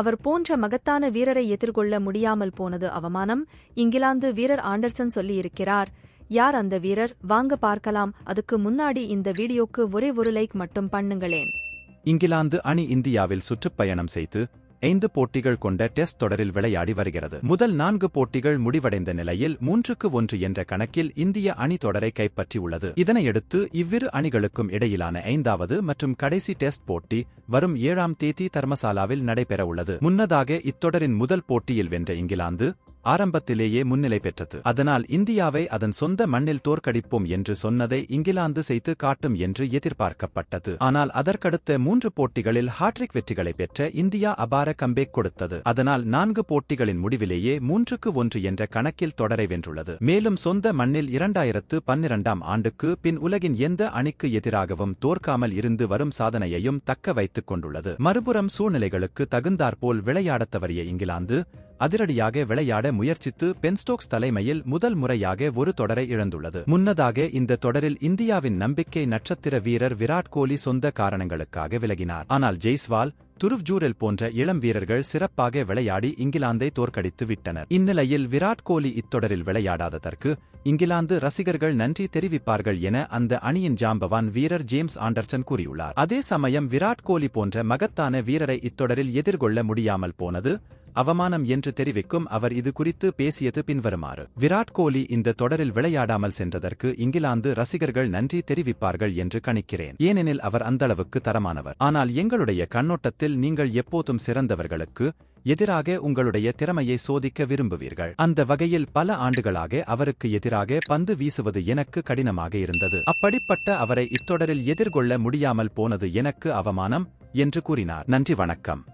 அவர் போன்ற மகத்தான வீரரை எதிர்கொள்ள முடியாமல் போனது அவமானம். இங்கிலாந்து வீரர் ஆண்டர்சன் சொல்லியிருக்கிறார் யார் அந்த வீரர்? வாங்க பார்க்கலாம். அதுக்கு முன்னாடி இந்த வீடியோக்கு ஒரே ஒரு லைக் மட்டும் பண்ணுங்களேன். இங்கிலாந்து அணி இந்தியாவில் சுற்றுப்பயணம் செய்து ஐந்து போட்டிகள் கொண்ட டெஸ்ட் தொடரில் விளையாடி வருகிறது. முதல் நான்கு போட்டிகள் முடிவடைந்த நிலையில் மூன்றுக்கு ஒன்று என்ற கணக்கில் இந்திய அணி தொடரை கைப்பற்றியுள்ளது. இதனையடுத்து இவ்விரு அணிகளுக்கும் இடையிலான ஐந்தாவது மற்றும் கடைசி டெஸ்ட் போட்டி வரும் ஏழாம் தேதி தர்மசாலாவில் நடைபெறவுள்ளது. முன்னதாக இத்தொடரின் முதல் போட்டியில் வென்ற இங்கிலாந்து ஆரம்பத்திலேயே முன்னிலை பெற்றது. அதனால் இந்தியாவை அதன் சொந்த மண்ணில் தோற்கடிப்போம் என்று சொன்னதை இங்கிலாந்து செய்து காட்டும் என்று எதிர்பார்க்கப்பட்டது. ஆனால் அதற்கடுத்த மூன்று போட்டிகளில் ஹாட்ரிக் வெற்றிகளை பெற்ற இந்தியா அபார கம்பேக் கொடுத்தது. அதனால் நான்கு போட்டிகளின் முடிவிலேயே மூன்றுக்கு ஒன்று என்ற கணக்கில் தொடரை வென்றுள்ளது. மேலும் சொந்த மண்ணில் இரண்டாயிரத்து பன்னிரண்டாம் ஆண்டுக்கு பின் உலகின் எந்த அணிக்கு எதிராகவும் தோற்காமல் இருந்து வரும் சாதனையையும் தக்க வைத்துக் கொண்டுள்ளது. மறுபுறம் சூழ்நிலைகளுக்கு தகுந்தாற்போல் விளையாடத் தவறிய இங்கிலாந்து அதிரடியாக விளையாட முயற்சித்து பென்ஸ்டோக்ஸ் தலைமையில் முதல் முறையாக ஒரு தொடரை இழந்துள்ளது. முன்னதாக இந்த தொடரில் இந்தியாவின் நம்பிக்கை நட்சத்திர வீரர் விராட் கோலி சொந்த காரணங்களுக்காக விலகினார். ஆனால் ஜெய்ஸ்வால் துருவ் ஜூரல் போன்ற இளம் வீரர்கள் சிறப்பாக விளையாடி இங்கிலாந்தை தோற்கடித்து விட்டனர். இந்நிலையில் விராட் கோலி இத்தொடரில் விளையாடாததற்கு இங்கிலாந்து ரசிகர்கள் நன்றி தெரிவிப்பார்கள் என அந்த அணியின் ஜாம்பவான் வீரர் ஜேம்ஸ் ஆண்டர்சன் கூறியுள்ளார். அதே சமயம் விராட் கோலி போன்ற மகத்தான வீரரை இத்தொடரில் எதிர்கொள்ள முடியாமல் போனது அவமானம் என்று தெரிவிக்கும் அவர் இது குறித்து பேசியது பின்வருமாறு. விராட் கோலி இந்த தொடரில் விளையாடாமல் சென்றதற்கு இங்கிலாந்து ரசிகர்கள் நன்றி தெரிவிப்பார்கள் என்று கணிக்கிறேன். ஏனெனில் அவர் அந்தளவுக்கு தரமானவர். ஆனால் எங்களுடைய கண்ணோட்டத்தில் நீங்கள் எப்போதும் சிறந்தவர்களுக்கு எதிராக உங்களுடைய திறமையை சோதிக்க விரும்புவீர்கள். அந்த வகையில் பல ஆண்டுகளாக அவருக்கு எதிராக பந்து வீசுவது எனக்கு கடினமாக இருந்தது. அப்படிப்பட்ட அவரை இத்தொடரில் எதிர்கொள்ள முடியாமல் போனது எனக்கு அவமானம் என்று கூறினார். நன்றி வணக்கம்.